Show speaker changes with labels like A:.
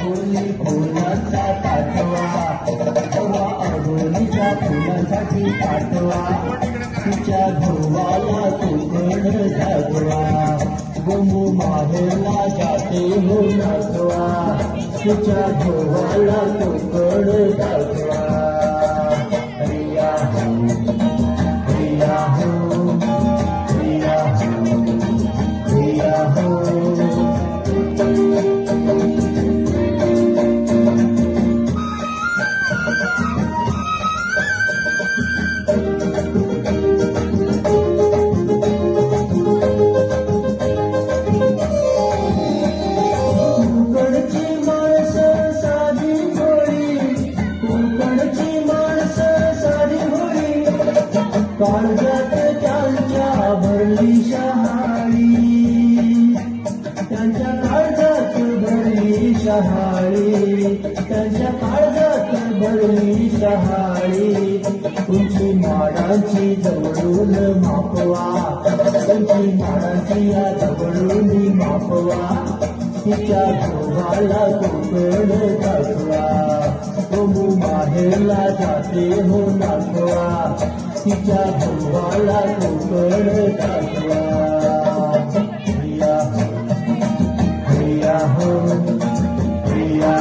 A: दाखवली फुलांचा पाठवा. तेव्हा अडोलीच्या फुलांसाठी पाठवा. तिच्या धोवाला कोकण जागवा गोमू माहेरला जाते हो नाचवा तिच्या धोवाला कोकण जागवा रिया काळजात त्यांच्या भरली शहाळी. त्यांच्या काळजात भरली शहाळी. त्यांच्या काळजात भरली शहाळी. तुमची माडांची जवळून मापवा. तुमची माडांची या जवळून मापवा. तिच्या गोवाला कोकण दाखवा गोमू माहेरला जाते हो Kita pembalan bertakwa Ria Ria Ria